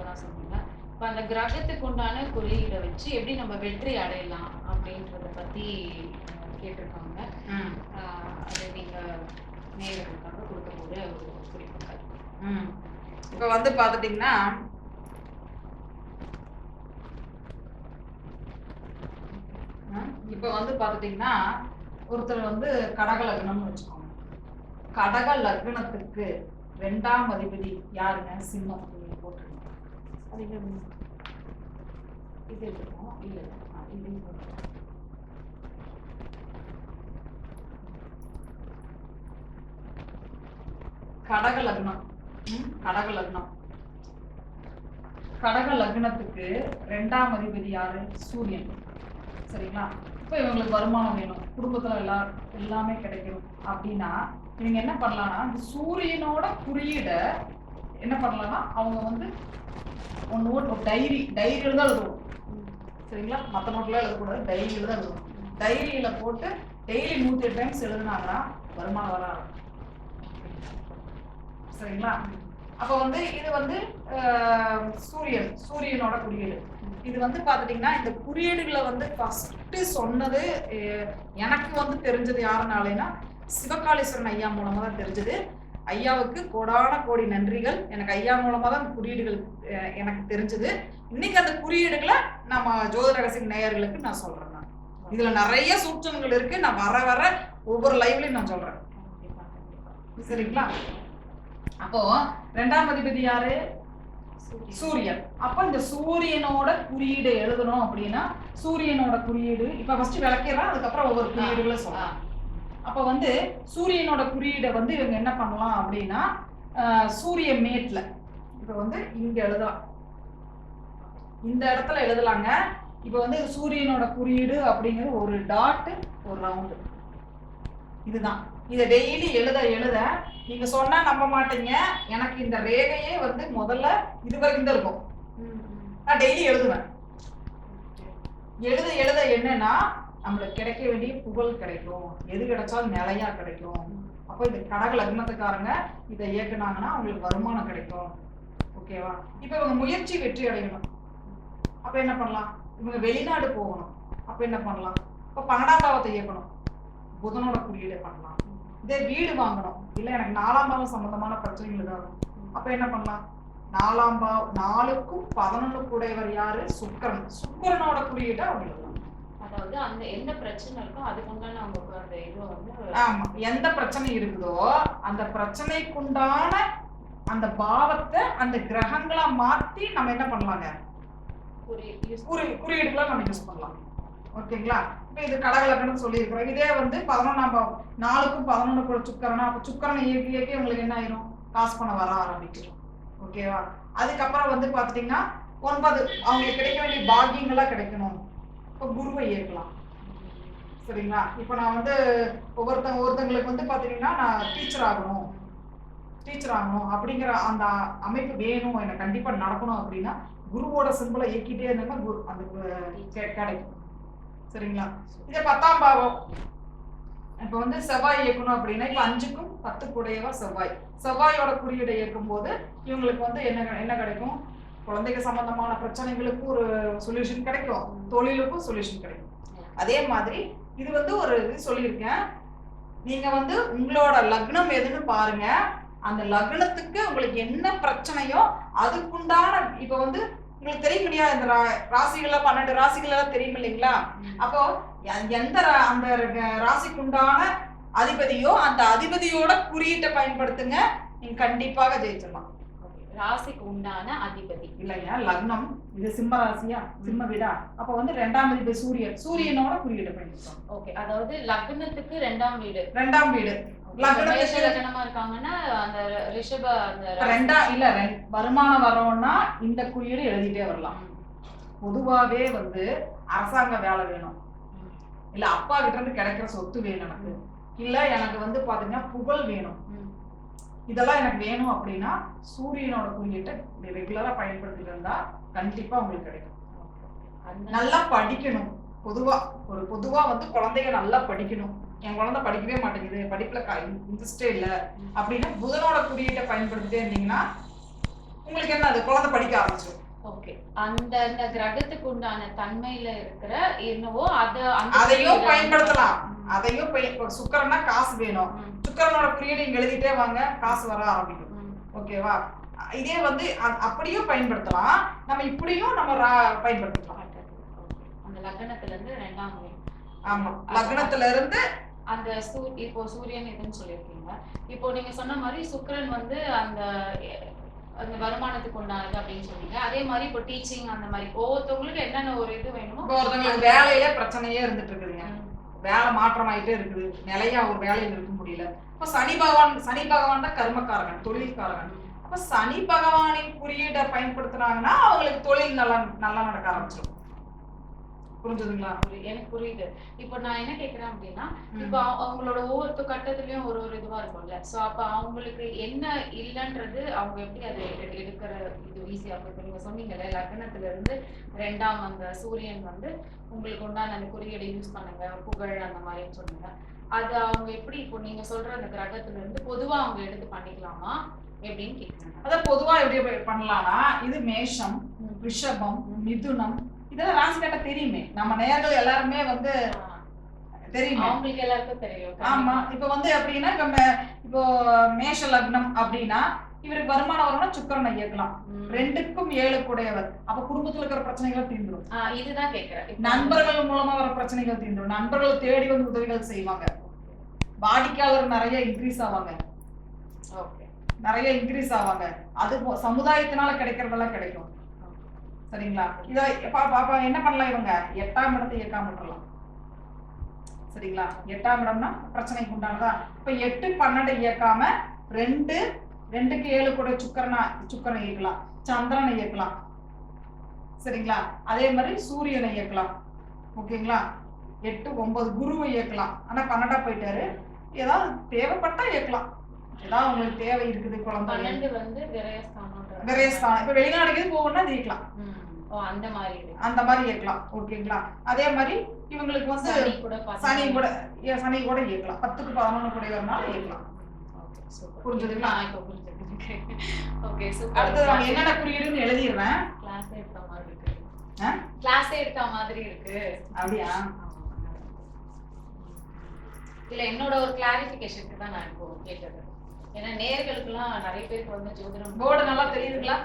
தான் சொன்னீங்க இப்போ அந்த கிரகத்துக்கு உண்டான குறியீடை வச்சு எப்படி நம்ம வெற்றி அடையலாம் அப்படின்றத பத்தி அஹ், கேட்டிருக்காங்க. அதை நீங்க நேயர்களுக்காக கொடுக்க போற ஒரு குறிப்புகள் ம். இப்போ வந்து பார்த்துட்டிங்கன்னா இப்போ வந்து பார்த்துட்டிங்கன்னா ஒருத்தர் வந்து கடக லக்னம்னு வச்சுக்கோங்க. கடக லக்னத்துக்கு ரெண்டாம் அதிபதி யாருங்க சிம்மம் நீங்க போட்டுருங்க அதுல இது இருக்கும்? இல்ல இது. கடக லக்னம். கடக லக்னம். கடக லக்னத்துக்கு ரெண்டாம் அதிபதி யாரு? சூரியன். சரிங்களா? இப்போ இவங்களுக்கு வருமானம் வேணும். குடும்பத்துல எல்லா எல்லாமே கிடைக்கணும். அப்படின்னா இவங்க என்ன பண்ணலாம்னா இந்த சூரியனோட குறியீட என்ன பண்ணலாம்னா அவங்க வந்து ஒன்று ஒரு டைரி டைரியில தான் எழுதுவோம் சரிங்களா? மற்ற நோட்டில் எழுதக்கூடாது. டைரியில தான் எழுதுவோம் டைரியில போட்டு டெய்லி நூத்தி எட்டு டைம்ஸ் எழுதுனாங்கன்னா வருமானம் வர சரிங்களா? அப்போ வந்து இது வந்து ஆஹ், சூரியன் சூரியனோட குறியீடு. இது வந்து பார்த்துட்டிங்கன்னா இந்த குறியீடுகளை வந்து ஃபஸ்ட்டு சொன்னது எனக்கு வந்து தெரிஞ்சது யாருனாலேன்னா சிவகாளீஸ்வரன் ஐயா மூலமாக தான் தெரிஞ்சது. ஐயாவுக்கு கோடான கோடி நன்றிகள். எனக்கு ஐயா மூலமாக தான் குறியீடுகள் எனக்கு தெரிஞ்சது. இன்னைக்கு அந்த குறியீடுகளை நம்ம ஜோதி ரகசிய நேயர்களுக்கு நான் சொல்றேன் நான். இதுல நிறைய சூட்சங்கள் இருக்கு. நான் வர வர ஒவ்வொரு லைவ்லயும் நான் சொல்றேன். சரிங்களா? அப்போ ரெண்டாம் அதிபதி யாரு? சூரியன். அப்ப இந்த சூரியனோட குறியீடு எழுதணும் அப்படின்னா சூரியனோட குறியீடு இப்ப ஃபர்ஸ்ட் விளக்கிடலாம் அதுக்கப்புறம் ஒவ்வொரு குறியீடுகளை சொல்லலாம் அப்ப வந்து சூரியனோட குறியீடை வந்து இவங்க என்ன பண்ணலாம் அப்படின்னா சூரிய மேட்ல. இப்ப வந்து இங்க எழுதலாம் இந்த இடத்துல எழுதலாங்க. இப்ப வந்து சூரியனோட குறியீடு அப்படிங்கிறது ஒரு டாட் ஒரு ரவுண்டு இதுதான். இதை டெய்லி எழுத எழுத நீங்க சொன்னா நம்ப மாட்டீங்க. எனக்கு இந்த ரேகையே வந்து முதல்ல இது வரைக்கும் தான் இருக்கும். நான் டெய்லி எழுதுவேன். எழுத எழுத என்னன்னா நம்மளுக்கு கிடைக்க வேண்டிய புகழ் கிடைக்கும். எது கிடைச்சாலும் நிலையா கிடைக்கும். அப்போ இந்த கடக லக்னத்துக்காரங்க இதை இயக்குனாங்கன்னா அவங்களுக்கு வருமானம் கிடைக்கும். ஓகேவா இப்போ இவங்க முயற்சி வெற்றி அடையணும். அப்ப என்ன பண்ணலாம்? இவங்க வெளிநாடு போகணும். அப்ப என்ன பண்ணலாம்? இப்போ பன்னெண்டாம் பாவத்தை இயக்கணும். புதனோட குறியீடு பண்ணலாம். இதே வீடு வாங்கணும். இல்ல எனக்கு நாலாம் பாவம் சம்பந்தமான பிரச்சனைகள் இருக்கும் அப்ப என்ன பண்ணலாம்? நாலாம் பாவம் நாலுக்கும் பதினொன்னுக்கு உடையவர் யாரு? சுக்கரன். சுக்கரனோட குறியீட்டை அவங்களுக்கு அதாவது அந்த என்ன பிரச்சனை இருக்கோ அதுக்கு உண்டான அவங்க அந்த இது வந்து ஆமா. எந்த பிரச்சனை இருக்குதோ அந்த பிரச்சனைக்குண்டான அந்த பாவத்தை அந்த கிரகங்களா மாத்தி நம்ம என்ன பண்ணலாங்க? குறியீடுகளா நம்ம யூஸ் பண்ணலாம். ஓகேங்களா? இப்போ இது கடகலக்கணம் சொல்லியிருக்கிறோம். இதே வந்து பதினொன்றாம் பாவம் நாலுக்கும் பதினொன்று கூட சுக்கரனா அப்போ சுக்கரனை இயக்கி இயக்கி உங்களுக்கு என்ன ஆயிரும்? காசு பணம் வர ஆரம்பிச்சிடும் ஓகேவா? அதுக்கப்புறம் வந்து பார்த்துட்டிங்கன்னா ஒன்பது அவங்களுக்கு கிடைக்க வேண்டிய பாக்கியங்களா கிடைக்கணும். இப்போ குருவை இயக்கலாம் சரிங்களா? இப்போ நான் வந்து ஒவ்வொருத்தங்க ஒருத்தங்களுக்கு வந்து பார்த்தீங்கன்னா நான் டீச்சர் ஆகணும். டீச்சர் ஆகணும் அப்படிங்கிற அந்த அமைப்பு வேணும். எனக்கு கண்டிப்பாக நடக்கணும் அப்படின்னா குருவோட சிம்பிளை இயக்கிட்டே இருந்தாங்கன்னா குரு அந்த கிடைக்கும். சரிங்களா? இதே பத்தாம் பாவம். இப்போ வந்து செவ்வாய் இயக்கணும் அப்படின்னா இப்போ அஞ்சுக்கும் பத்து கூடையவா செவ்வாய். செவ்வாயோட குறியீடை இயக்கும் போது இவங்களுக்கு வந்து என்ன என்ன கிடைக்கும்? குழந்தைங்க சம்பந்தமான பிரச்சனைகளுக்கு ஒரு சொல்யூஷன் கிடைக்கும். தொழிலுக்கும் சொல்யூஷன் கிடைக்கும். அதே மாதிரி இது வந்து ஒரு இது சொல்லியிருக்கேன். நீங்க வந்து உங்களோட லக்னம் எதுன்னு பாருங்க. அந்த லக்னத்துக்கு உங்களுக்கு என்ன பிரச்சனையோ அதுக்குண்டான இப்ப வந்து உங்களுக்கு தெரியும் இல்லையா இந்த ரா- ராசிகள பன்னெண்டு ராசிகள் எல்லாம் தெரியும் இல்லைங்களா? அப்போ எந்த அந்த ராசிக்குண்டான அதிபதியோ அந்த அதிபதியோட குறியீட்டை பயன்படுத்துங்க. நீங்க கண்டிப்பாக ஜெயிச்சிடலாம். ராசிக்கு உண்டான அதிபதி. இல்லையா லக்னம் இது சிம்ம ராசியா? சிம்ம வீடா. அப்ப வந்து ரெண்டாம் அதிபதி சூரியன். சூரியனோட குறியீடு பயன்படுத்தணும் ஓகே அதாவது லக்னத்துக்கு ரெண்டாம் வீடு. ரெண்டாம் வீடு. லக்னமா இருக்காங்கன்னா அந்த ரிஷப அந்த ரெண்டா இல்ல வருமானம் வரோம்னா இந்த குறியீடு எழுதிட்டே வரலாம். பொதுவாவே வந்து அரசாங்க வேலை வேணும். இல்ல அப்பா கிட்ட இருந்து கிடைக்கிற சொத்து வேணும் எனக்கு. இல்ல எனக்கு வந்து பாத்தீங்கன்னா புகழ் வேணும். இதெல்லாம் எனக்கு வேணும் அப்படின்னா சூரியனோட குறியீட்டை ரெகுலரா பயன்படுத்திட்டு இருந்தா கண்டிப்பா உங்களுக்கு கிடைக்கும். நல்லா படிக்கணும். பொதுவா ஒரு பொதுவா வந்து குழந்தைங்க நல்லா படிக்கணும். என் குழந்தை படிக்கவே மாட்டேங்குது படிப்புல இன்ட்ரெஸ்டே இல்ல அப்படின்னா புதனோட குறியீட்டை பயன்படுத்திட்டே இருந்தீங்கன்னா உங்களுக்கு என்ன அது குழந்தை படிக்க ஆரம்பிச்சிடும் ஓகே. அந்த அந்த கிரகத்துக்கு உண்டான தன்மையில இருக்கிற என்னவோ அத அதையும் பயன்படுத்தலாம். அதையும் இப்ப சுக்கரன்னா காசு வேணும். சுக்கரனோட குறியீடு இங்க எழுதிட்டே வாங்க காசு வர ஆரம்பிக்கும். ஓகேவா? இதே வந்து அப்படியும் பயன்படுத்தலாம். நம்ம இப்படியும் நம்ம Okay. அந்த லக்னத்துல இருந்து ரெண்டாம். ஆமா. லக்னத்துல இருந்து அந்த சூ இப்போ சூரியன் இதுன்னு சொல்லியிருக்கீங்க. இப்போ நீங்க சொன்ன மாதிரி சுக்கிரன் வந்து அந்த அந்த வருமானத்துக்கு உண்டானது அப்படின்னு சொன்னீங்க. அதே மாதிரி இப்போ டீச்சிங் அந்த மாதிரி ஒவ்வொருத்தவங்களுக்கு என்னென்ன ஒரு இது வேணுமோ இப்போ ஒருத்தவங்களுக்கு வேலையில பிரச்சனையே இருந்துட்டு இருக்குதுங்க ம், வேலை மாற்றமாயிட்டே இருக்குது. நிலையா ஒரு வேலையை இருக்க முடியல. இப்ப சனி பகவான் சனி பகவான் தான் கர்மக்காரகன் தொழில்காரகன். அப்ப சனி பகவானின் குறியீடை பயன்படுத்துனாங்கன்னா அவங்களுக்கு தொழில் நல்லா நல்லா நடக்க ஆரம்பிச்சிடும் புரிஞ்சுதுங்களா? புரி- எனக்கு புரியுது. இப்போ நான் என்ன கேக்குறேன் அப்படின்னா. இப்போ அவ- அவங்களோட ஒவ்வொரு கட்டத்துலயும் ஒரு ஒரு இதுவா இருக்கும்ல. சோ அப்ப அவங்களுக்கு என்ன இல்லைன்றது அவங்க எப்படி அதை எடு- எடுக்கிற இது ஈஸியா இருக்கும் நீங்க சொன்னீங்கல்ல லக்னத்துல இருந்து ரெண்டாம் அந்த சூரியன் வந்து உங்களுக்கு உண்டான அந்த குறியீடை யூஸ் பண்ணுங்க புகழ் அந்த மாதிரின்னு சொன்னீங்க அது அவங்க எப்படி இப்போ நீங்க சொல்ற அந்த கிரகத்துல இருந்து பொதுவா அவங்க எடுத்து பண்ணிக்கலாமா எப்படின்னு கேக்குறேன். அதான் பொதுவா எப்படி பண்ணலாம்னா இது மேஷம். ரிஷபம் மிதுனம் இதெல்லாம் ராசி கேட்டா தெரியுமே. நம்ம நேர்கள் எல்லாருமே வந்து தெரியுமே. அவங்களுக்கு எல்லாருக்கும் தெரியும். ஆமா. இப்ப வந்து எப்படின்னா இப்ப இப்போ மேஷ லக்னம் அப்படின்னா இவருக்கு வருமானம் வரும்னா சுக்கரனை இயக்கலாம். ரெண்டுக்கும் ஏழு கூடையவர். அப்ப குடும்பத்துல இருக்கிற பிரச்சனைகள் தீர்ந்துடும் இதுதான் கேக்குறேன். நண்பர்கள் மூலமா வர பிரச்சனைகள் தீர்ந்துடும் நண்பர்கள் தேடி வந்து உதவிகள் செய்வாங்க. வாடிக்கையாளர் நிறைய இன்க்ரீஸ் ஆவாங்க. ஓகே. நிறைய இன்க்ரீஸ் ஆவாங்க. அது சமுதாயத்தினால கிடைக்கிறதெல்லாம் கிடைக்கும். சரிங்களா? இத பாப்பா என்ன பண்ணலாம் இவங்க? எட்டாம் இடத்தை இயக்காம விட்டுறலாம். சரிங்களா? எட்டாம் இடம்னா பிரச்சனைக்கு உண்டானதா? இப்ப எட்டு பன்னெண்டு இயக்காம ரெண்டு ரெண்டுக்கு ஏழு கூட சுக்கரனா சுக்கரனை இயக்கலாம் சந்திரனை இயக்கலாம் சரிங்களா? அதே மாதிரி சூரியனை இயக்கலாம் ஓகேங்களா? எட்டு ஒன்பது குருவை இயக்கலாம் ஆனா பன்னெண்டா போயிட்டாரு. ஏதாவது தேவைப்பட்டா இயக்கலாம் ஏதாவது உங்களுக்கு தேவை இருக்குது குழந்தை விரயஸ்தானம். விரயஸ்தானம். இப்ப வெளிநாடுக்கு போகணும்னா அது இயக்கலாம் அந்த மாதிரி அந்த மாதிரி இயக்கலாம் ஓகேங்களா? அதே மாதிரி இவங்களுக்கு வந்து சனி கூட சனி கூட இயக்கலாம் பத்துக்கு பதினொன்று கூட Okay, super. புரிஞ்சுதுங்களா? இப்போ புரிஞ்சுது ஓகே அடுத்தது நம்ம என்னென்ன குறியீடுன்னு எழுதிடுறேன். கிளாஸ் எடுத்த மாதிரி இருக்கு? கிளாஸ் எடுத்த மாதிரி இருக்கு. அப்படியா? இல்ல என்னோட ஒரு கிளாரிபிகேஷனுக்கு தான் நான் இப்போ கேட்டது. ஏன்னா நேர்களுக்குலாம் நிறைய பேருக்கு வந்து ஜோதிடம் போர்டு நல்லா தெரியுதுங்களா?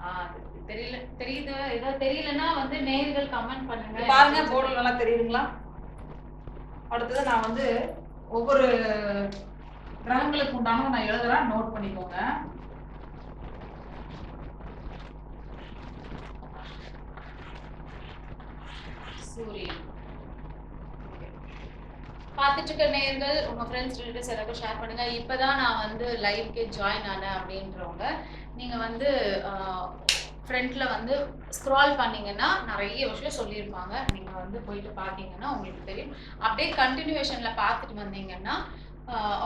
ஆ, அது தெரியல தெரியுது ஏதாவது தெரியலன்னா வந்து நேர்கள் கமெண்ட் பண்ணுங்க. பாருங்க போர்டு நல்லா தெரியுதுங்களா? அடுத்தது நான் வந்து ஒவ்வொரு கிரகங்களுக்கு உண்டானதை நான் எழுதுறேன் நோட் பண்ணிக்கோங்க. சூரியன். பார்த்துட்டு இருக்க நேயர்கள் உங்க ஃப்ரெண்ட்ஸ் ரிலேட்டிவ்ஸ் எல்லாருக்கும் ஷேர் பண்ணுங்க. இப்பதான் நான் வந்து லைவ்க்கே ஜாயின் ஆனேன் அப்படின்றவங்க. நீங்க வந்து ஃப்ரண்ட்ல வந்து ஸ்க்ரால் பண்ணீங்கன்னா நிறைய விஷயம் சொல்லியிருப்பாங்க. நீங்க வந்து போயிட்டு பார்த்தீங்கன்னா உங்களுக்கு தெரியும். அப்படியே கண்டினியூவேஷன்ல பார்த்துட்டு வந்தீங்கன்னா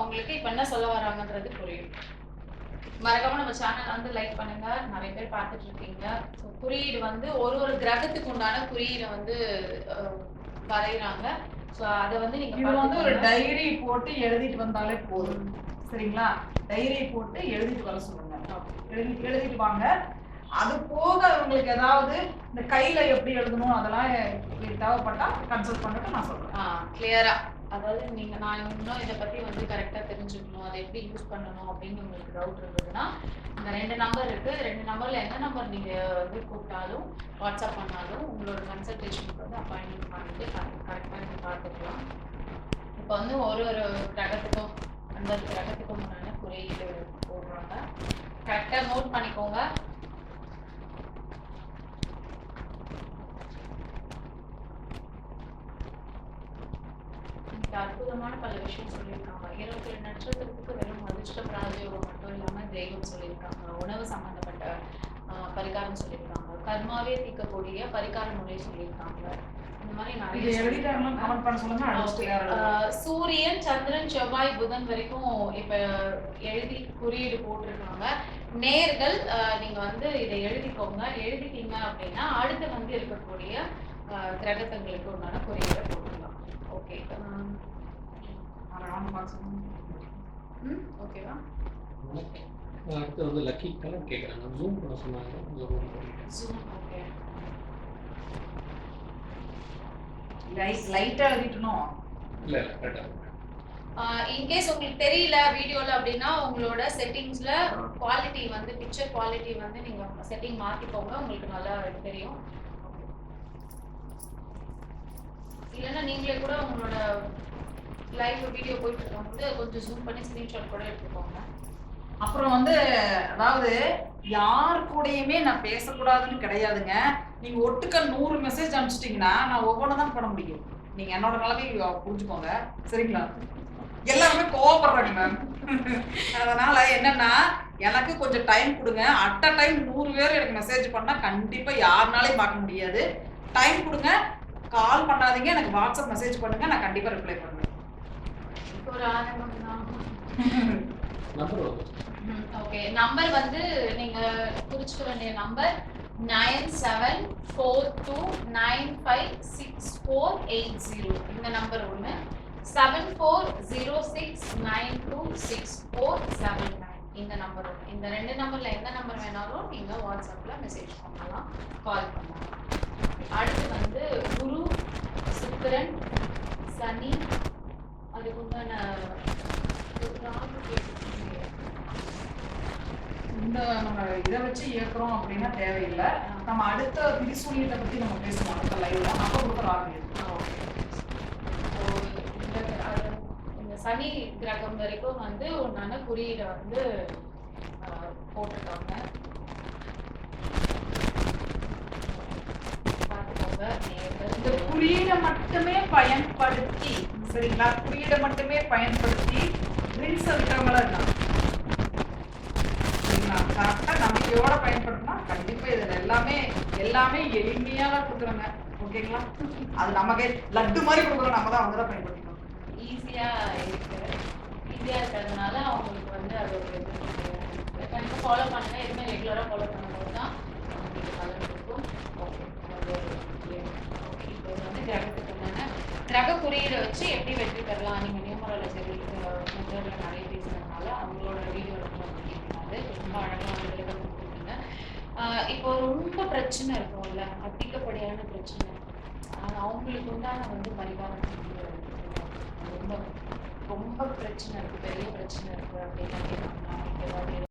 உங்களுக்கு இப்போ என்ன சொல்ல வராங்கன்றது புரியும். மறக்காம நம்ம சேனல் வந்து லைக் பண்ணுங்க. நிறைய பேர் பார்த்துட்டு இருக்கீங்க. ஸோ குறியீடு வந்து ஒரு ஒரு கிரகத்துக்கு உண்டான குறியீடை வந்து வரைகிறாங்க ஸோ அதை வந்து நீங்க இது வந்து ஒரு. டைரி போட்டு எழுதிட்டு வந்தாலே போதும். சரிங்களா? டைரி போட்டு எழுதிட்டு வர சொல்லுங்க. எழுதி எழுதிட்டு வாங்க. அது போக உங்களுக்கு ஏதாவது இந்த கையில எப்படி எழுதணும் அதெல்லாம் உங்களுக்கு தேவைப்பட்டா கன்சல்ட் பண்ணிட்டு நான் சொல்றேன். கிளியரா அதாவது நீங்க நான் இன்னும் இதை பத்தி வந்து கரெக்டா தெரிஞ்சுக்கணும். அதை எப்படி யூஸ் பண்ணணும் அப்படின்னு உங்களுக்கு டவுட் இருந்ததுன்னா இந்த ரெண்டு நம்பர் இருக்கு. ரெண்டு நம்பர்ல எந்த நம்பர் நீங்க வந்து கூப்பிட்டாலும் வாட்ஸ்அப் பண்ணாலும் உங்களோட கன்சல்டேஷனுக்கு வந்து அப்பாயின்மெண்ட் பண்ணிட்டு கரெக்டாக நீங்க பார்த்துக்கலாம். இப்போ வந்து ஒரு ஒரு கிரகத்துக்கும் அந்த கிரகத்துக்கும் முன்னாடி குறியீடு போடுறாங்க. கரெக்டாக நோட் பண்ணிக்கோங்க இந்த அற்புதமான பல விஷயம் சொல்லியிருக்காங்க. இருபத்தி ஏழு நட்சத்திரத்துக்கு வெறும் அதிர்ஷ்டம் ராஜயோகம் மட்டும் இல்லாம தெய்வம் சொல்லியிருக்காங்க. உணவு சம்பந்தப்பட்ட பரிகாரம் சொல்லியிருக்காங்க. கர்மாவே தீர்க்கக்கூடிய பரிகார முறை சொல்லியிருக்காங்க. இந்த மாதிரி நிறைய சூரியன் சந்திரன் செவ்வாய் புதன் வரைக்கும் இப்ப எழுதி குறியீடு போட்டிருக்காங்க. நேர்கள் நீங்க வந்து இதை எழுதிக்கோங்க. எழுதிட்டீங்க அப்படின்னா அடுத்து வந்து இருக்கக்கூடிய கிரகத்தங்களுக்கு உண்டான குறியீடை போட்டுடலாம் ஓகே அதை round box பண்ணுங்க. ம் ஓகேவா அடுத்து வந்து லக்கி கலர் கேட்குறாங்க ஜூம் பண்ண சொன்னாங்க. ஜூம் பண்ணிட்டேன். ஜூம் ஓகே லைட் லைட்டா எழுதிட்டணும் இல்லை இல்லை கரெக்டாக இன்கேஸ் உங்களுக்கு தெரியல வீடியோல அப்படின்னா உங்களோட செட்டிங்ஸ்ல குவாலிட்டி வந்து பிக்சர் குவாலிட்டி வந்து நீங்க செட்டிங் மாத்திக்கோங்க. உங்களுக்கு நல்லா தெரியும். இல்லைன்னா நீங்களே கூட உங்களோட லைவ் வீடியோ போயிட்டு இருக்கும்போது கொஞ்சம் ஜூம் பண்ணி ஸ்கிரீன்ஷாட் கூட எடுத்துக்கோங்க. அப்புறம் வந்து அதாவது யார் கூடயுமே நான் பேசக்கூடாதுன்னு கிடையாதுங்க. நீங்க ஒட்டுக்க நூறு மெசேஜ் அனுப்பிச்சிட்டீங்கன்னா நான் ஒவ்வொன்றும் தான் பண்ண முடியும். நீங்க என்னோட நிலைமை புரிஞ்சுக்கோங்க. சரிங்களா? எல்லாருமே கோவப்படுறாங்க மேம் அதனால என்னன்னா எனக்கு கொஞ்சம் டைம் கொடுங்க. அட் அ டைம் நூறு பேர் எனக்கு மெசேஜ் பண்ணால் கண்டிப்பாக யாருனாலையும் பார்க்க முடியாது. டைம் கொடுங்க. கால் பண்ணாதீங்க. எனக்கு வாட்ஸ்அப் மெசேஜ் பண்ணுங்க. நான் கண்டிப்பாக ரிப்ளை பண்ணுவேன். ஒரு ஆரம்பம் தான் ஓகே நம்பர் வந்து நீங்க குறிச்சுக்க வேண்டிய number nine seven four two nine five six four eight zero இந்த நம்பர் ஒன்று seven four zero six nine two six four seven nine இந்த நம்பர் ஒன்று இந்த ரெண்டு நம்பர்ல எந்த நம்பர் வேணாலும் நீங்க வாட்ஸ்அப்ல மெசேஜ் பண்ணலாம் கால் பண்ணலாம். அடுத்து வந்து குரு சுக்கிரன் சனி அதுக்கு உண்டான ராகு கேட்டிருக்கீங்க. இந்த நம்ம இதை வச்சு இயக்குறோம் அப்படின்னா தேவையில்லை. நம்ம அடுத்த திரிசூலியத்தை பத்தி நம்ம பேசுவோம். அடுத்த லைவ்ல அப்ப கொடுக்குறாங்க So, இந்த சனி கிரகம் வரைக்கும் வந்து உண்டான குறியீடை வந்து போட்டிருக்காங்க பார்த்துக்கோங்க. இந்த குறியீடை மட்டுமே பயன்படுத்தி சரிங்களா குறியீடை மட்டுமே பயன்படுத்தி ரீல்ஸ் விட்டவங்களா இருக்காங்க சரிங்களா? கரெக்டாக நம்பிக்கையோட பயன்படுத்தினா கண்டிப்பாக இதில் எல்லாமே எல்லாமே எளிமையாக தான் கொடுக்குறாங்க ஓகேங்களா? அது நமக்கு லட்டு மாதிரி கொடுக்குறோம் நம்ம தான் அவங்க தான் பயன்படுத்திக்கணும். ஈஸியாக இருக்கு. ஈஸியாக இருக்கிறதுனால அவங்களுக்கு வந்து அது ஒரு கண்டிப்பாக ஃபாலோ பண்ணுங்க. எதுவுமே ரெகுலராக ஃபாலோ பண்ணும்போது தான் அவங்களுக்கு பலன் இருக்கும் ஓகே குறியீடை வச்சு எப்படி வெற்றி பெறலாம்? நீங்கள் நியூமராலஜி மெத்தடில் நிறைய பேசுனதுனால அவங்களோட வீடியோ ரொம்ப கேட்குறாரு ரொம்ப அழகாக விளக்கம் கொடுத்துருங்க இப்போ ரொம்ப பிரச்சனை இருக்கும்ல? அதிகப்படியான பிரச்சனை. அவங்களுக்கு உண்டான வந்து பரிகாரம் ரொம்ப ரொம்ப பிரச்சனை இருக்குது பெரிய பிரச்சனை இருக்குது அப்படின்னு கேட்குறாங்க